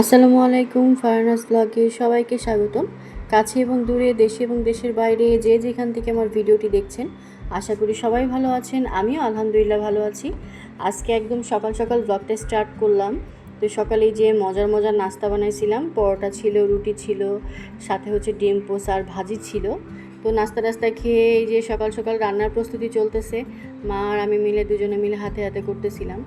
আসসালামু আলাইকুম ফারনাস ব্লগে সবাইকে স্বাগতম। কাছে এবং দূরে, দেশে এবং দেশের বাইরে যে যেখান থেকে আমার ভিডিওটি দেখছেন, আশা করি সবাই ভালো আছেন, আমিও আলহামদুলিল্লাহ ভালো আছি। আজকে একদম সকাল সকাল ব্লগটা স্টার্ট করলাম। তো সকালে যে মজার মজার নাস্তা বানাইছিলাম, পরোটা ছিল, রুটি ছিল, সাথে হচ্ছে ডিম পোস আর ভাজি ছিল। তো নাস্তা টাস্তা খেয়ে এই যে সকাল সকাল রান্নার প্রস্তুতি চলতেছে, মা আর আমি মিলে দুজনে মিলে হাতে হাতে করতেছিলাম।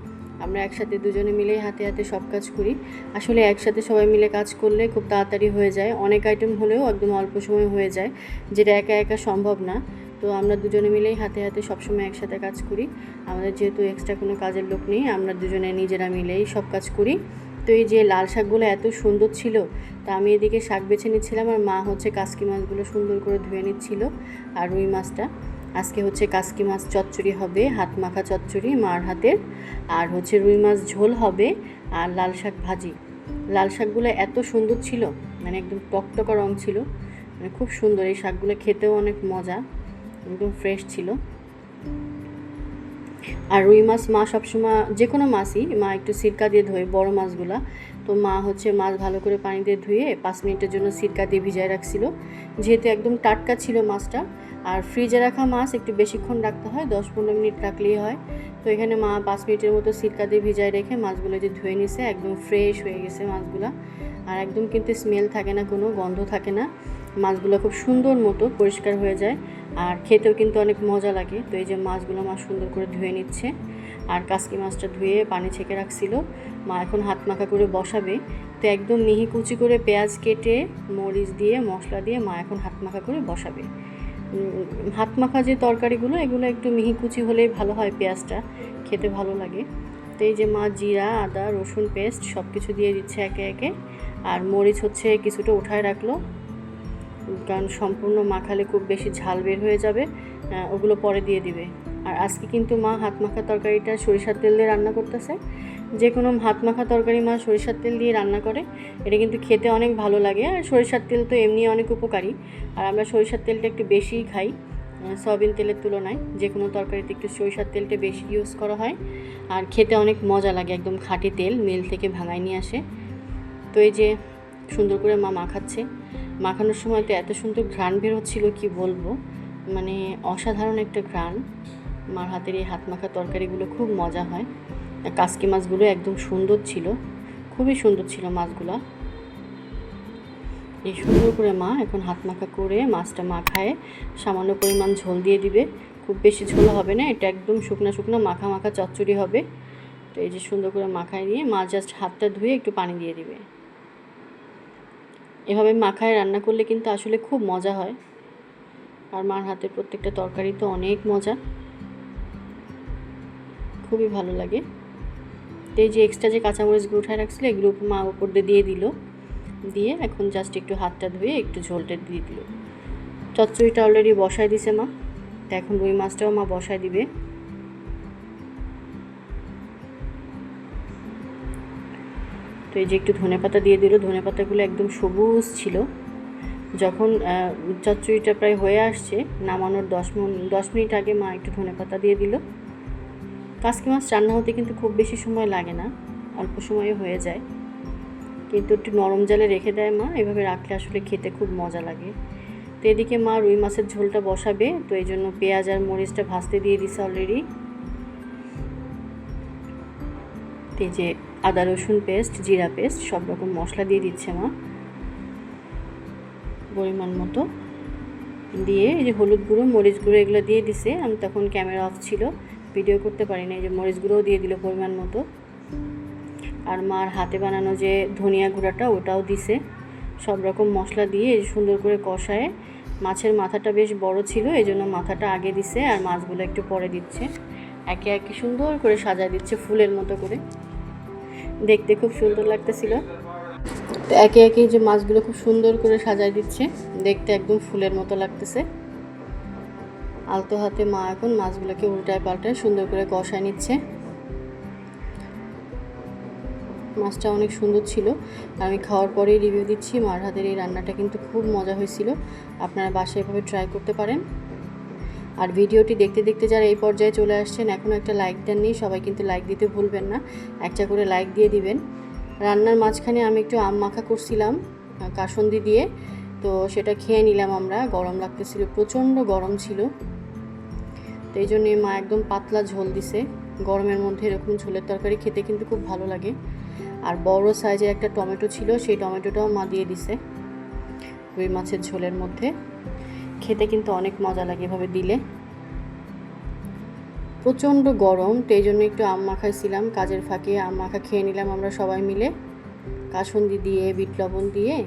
আমরা একসাথে দুজনে মিলেই হাতে হাতে সব কাজ করি। আসলে একসাথে সবাই মিলে কাজ করলে খুব তাড়াতাড়ি হয়ে যায়। অনেক আইটেম হলেও একদম অল্প সময় হয়ে যায়, যেটা একা একা সম্ভব না। তো আমরা দুজনে মিলেই হাতে হাতে সবসময় একসাথে কাজ করি। আমাদের যেহেতু এক্সট্রা কোনো কাজের লোক নেই, আমরা দুজনে নিজেরা মিলেই সব কাজ করি। তো এই যে লাল শাকগুলো এত সুন্দর ছিল, তা আমি এদিকে শাক বেছে নিচ্ছিলাম আর মা হচ্ছে কাসকি মাছগুলো সুন্দর করে ধুয়ে নিচ্ছিল, আর রুই মাছটা। আজকে হচ্ছে কাসকি মাছ চচ্চড়ি হবে, হাত মাখা চচ্চড়ি মার হাতের, আর হচ্ছে রুই মাছ ঝোল হবে, আর লাল শাক ভাজি। লাল শাকগুলো এত সুন্দর ছিল মানে একদম টকটকা রং ছিল মানে খুব সুন্দর, এই শাকগুলো খেতেও অনেক মজা, একদম ফ্রেশ ছিল। আর রুই মাছ মা সবসময়, যে কোনো মাছই মা একটু সিরকা দিয়ে ধোয়, বড় মাছগুলা তো মা হচ্ছে মাছ ভালো করে পানি দিয়ে ধুয়ে পাঁচ মিনিটের জন্য সিরকা দিয়ে ভিজায় রাখছিল। যেহেতু একদম টাটকা ছিল মাছটা, আর ফ্রিজে রাখা মাছ একটু বেশিক্ষণ রাখতে হয়, দশ পনেরো মিনিট রাখলেই হয়। তো এখানে মা পাঁচ মিনিটের মতো সিরকা দিয়ে ভিজায় রেখে মাছগুলো যে ধুয়ে নিছে, একদম ফ্রেশ হয়ে গেছে মাছগুলো। আর একদম কিন্তু স্মেল থাকে না, কোনো গন্ধ থাকে না। মাছগুলো খুব সুন্দর মতো পরিষ্কার হয়ে যায়, আর খেতেও কিন্তু অনেক মজা লাগে। তো এই যে মাছগুলো মা সুন্দর করে ধুয়ে নিচ্ছে। আর কাসকি মাছটা ধুয়ে পানি ছেঁকে রাখছিল। মা এখন হাত মাখা করে বসাবে। তো একদম মিহি কুচি করে পেঁয়াজ কেটে, মরিচ দিয়ে, মশলা দিয়ে মা এখন হাত মাখা করে বসাবে। হাত মাখা যে তরকারিগুলো, এগুলো একটু মিহি কুচি হলেই ভালো হয় পেঁয়াজটা। খেতে ভালো লাগে। তো এই যে মা জিরা, আদা, রসুন পেস্ট সব কিছু দিয়ে দিচ্ছে একে একে। আর মরিচ হচ্ছে কিছুটা উঠায় রাখল। কারণ সম্পূর্ণ মাখালে খুব বেশি ঝাল বের হয়ে যাবে। ওগুলো পরে দিয়ে দিবে। আর আজকে কিন্তু মা হাত মাখা তরকারিটা সরিষার তেল দিয়ে রান্না করতেছে। যে কোনো হাত মাখা তরকারি মা সরিষার তেল দিয়ে রান্না করে। এটা কিন্তু খেতে অনেক ভালো লাগে। আর সরিষার তেল তো এমনি অনেক উপকারী। আর আমরা সরিষার তেলটা একটু বেশিই খাই সয়াবিন তেলের তুলনায়। যে কোনো তরকারিতে একটু সরিষার তেলটা বেশি ইউজ করা হয়। আর খেতে অনেক মজা লাগে একদম খাঁটি তেল মিল থেকে ভাঙায় নিয়ে আসে। তো এই যে সুন্দর করে মা মাখাচ্ছে। মাখানোর সময় তো এত সুন্দর ঘ্রাণ বের হচ্ছিল, কি বলব? মানে অসাধারণ একটা ঘ্রাণ। মার হাতের এই হাত মাখা তরকারিগুলো খুব মজা হয়। কাসকি মাছগুলো একদম সুন্দর ছিল। খুবই সুন্দর ছিল মাছগুলো। এই সুন্দর করে মা এখন হাত মাখা করে মাছটা মাখায়, সামান্য পরিমাণ ঝোল দিয়ে দিবে। খুব বেশি ঝোল হবে না, এটা একদম শুকনো শুকনো মাখা মাখা চচ্চড়ি হবে। তো এই যে সুন্দর করে মাখায় নিয়ে মা জাস্ট হাতটা ধুয়ে একটু পানি দিয়ে দিবে। এভাবে মাখায় রান্না করলে কিন্তু আসলে খুব মজা হয়। আর মার হাতের প্রত্যেকটা তরকারি তো অনেক মজা। খুবই ভালো লাগে। তো যে এক্সট্রা যে কাঁচামরিচগুলো উঠায় রাখছিলো, এগুলো মা ওপর দিয়ে দিয়ে দিল। দিয়ে এখন জাস্ট একটু হাতটা ধুয়ে একটু ঝোলটা দিয়ে দিল। চচ্চড়িটা অলরেডি বসায় দিছে মা। তো এখন রুই মাছটাও মা বসায় দিবে। তো এই যে একটু ধনে পাতা দিয়ে দিল। ধনে পাতাগুলো একদম সবুজ ছিল। যখন চচ্চড়িটা প্রায় হয়ে আসছে, নামানোর দশ দশ মিনিট আগে মা একটু ধনে পাতা দিয়ে দিল। কাসকি মাছ রান্না হতে কিন্তু খুব বেশি সময় লাগে না, অল্প সময়ে হয়ে যায়। কিন্তু একটু নরম জালে রেখে দেয় মা, এভাবে রাখলে আসলে খেতে খুব মজা লাগে। তো এদিকে মা রুই মাছের ঝোলটা বসাবে, তো এই জন্য পেঁয়াজ আর মরিচটা ভাজতে দিয়ে দিছে অলরেডি এই যে আদা, রসুন পেস্ট, জিরা পেস্ট, সব রকম মশলা দিয়ে দিচ্ছে মা। পরিমাণ মতো। দিয়ে এই যে হলুদ গুঁড়ো, মরিচ গুঁড়ো এগুলো দিয়ে দিছে, আমি তখন ক্যামেরা অফ ছিল। ভিডিও করতে পারি পারিনি এই যে মরিচ গুঁড়োও দিয়ে দিল পরিমাণ মতো। আর মার হাতে বানানো যে ধনিয়া গুঁড়াটা, ওটাও দিছে। সব রকম মশলা দিয়ে সুন্দর করে কষায়। মাছের মাথাটা বেশ বড় ছিল এই জন্য মাথাটা আগে দিছে আর মাছগুলো একটু পরে দিচ্ছে। একে একে সুন্দর করে সাজায় দিচ্ছে ফুলের মতো করে। দেখতে খুব সুন্দর লাগতেছিল। তো একে একে যে মাছগুলো খুব সুন্দর করে সাজায় দিচ্ছে, দেখতে একদম ফুলের মতো লাগতেছে। আলতো হাতে মা এখন মাছগুলোকে উল্টায় পাল্টায় সুন্দর করে কষায় নিচ্ছে। মাছটা অনেক সুন্দর ছিল। আমি খাওয়ার পরেই রিভিউ দিচ্ছি। মার হাতের এই রান্নাটা কিন্তু খুব মজা হয়েছিল। আপনারা বাসায় এভাবে ট্রাই করতে পারেন। আর ভিডিওটি দেখতে দেখতে যারা এই পর্যায়ে চলে আসছেন এখনও একটা লাইক দেননি সবাই কিন্তু লাইক দিতে ভুলবেন না। একটা করে লাইক দিয়ে দিবেন। রান্নার মাঝখানে আমি একটু আম মাখা করছিলাম কাসন্দি দিয়ে। তো সেটা খেয়ে নিলাম আমরা। গরম লাগতেছিল, প্রচণ্ড গরম ছিল। তো এই জন্যে মা একদম পাতলা ঝোল দিছে। গরমের মধ্যে এরকম ঝোলের তরকারি খেতে কিন্তু খুব ভালো লাগে। আর বড় সাইজে একটা টমেটো ছিল, সেই টমেটোটাও মা দিয়ে দিছে রুই মাছের ঝোলের মধ্যে। খেতে কিন্তু অনেক মজা লাগে এভাবে দিলে। প্রচণ্ড গরম, তো এই জন্য একটু আম মাখাইছিলাম কাজের ফাঁকে আম মাখা খেয়ে নিলাম আমরা সবাই মিলে। কাসন্দি দিয়ে, বিট লবণ দিয়ে,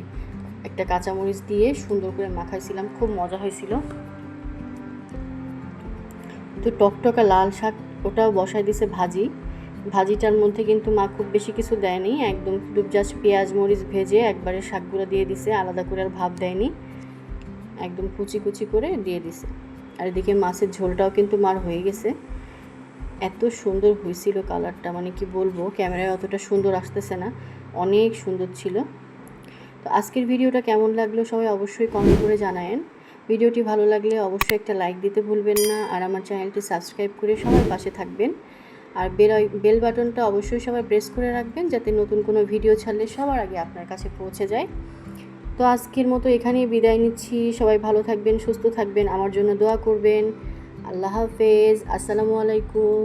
একটা কাঁচামরিচ দিয়ে সুন্দর করে মাখাইছিলাম। খুব মজা হয়েছিল। তো টকটকা লাল শাক ওটাও বসাই দিছে ভাজি। ভাজিটার মধ্যে কিন্তু মা খুব বেশি কিছু দেয়নি, একদম জাস্ট পেঁয়াজ, মরিচ ভেজে একবারে শাকগুলো দিয়ে দিছে, আলাদা করে আর ভাব দেয়নি। একদম কুচি কুচি করে দিয়ে দিছে। আর এদিকে মাছের ঝোলটাও কিন্তু মার হয়ে গেছে। এত সুন্দর হয়েছিল কালারটা মানে কি বলব, ক্যামেরায় অতটা সুন্দর আসতেছে না, অনেক সুন্দর ছিল। তো আজকের ভিডিওটা কেমন লাগল সবাই অবশ্যই কমেন্ট করে জানায়েন। ভিডিওটি ভালো লাগলে অবশ্যই একটা লাইক দিতে ভুলবেন না, আর আমার চ্যানেলটি সাবস্ক্রাইব করে সবার পাশে থাকবেন। আর বেল বেল বাটনটা অবশ্যই সবাই প্রেস করে রাখবেন যাতে নতুন কোনো ভিডিও ছাড়লে সবার আগে আপনার কাছে পৌঁছে যায়। তো আজকের মতো এখানেই বিদায় নিচ্ছি। সবাই ভালো থাকবেন, সুস্থ থাকবেন, আমার জন্য দোয়া করবেন। আল্লাহ হাফেজ, আসসালামু আলাইকুম।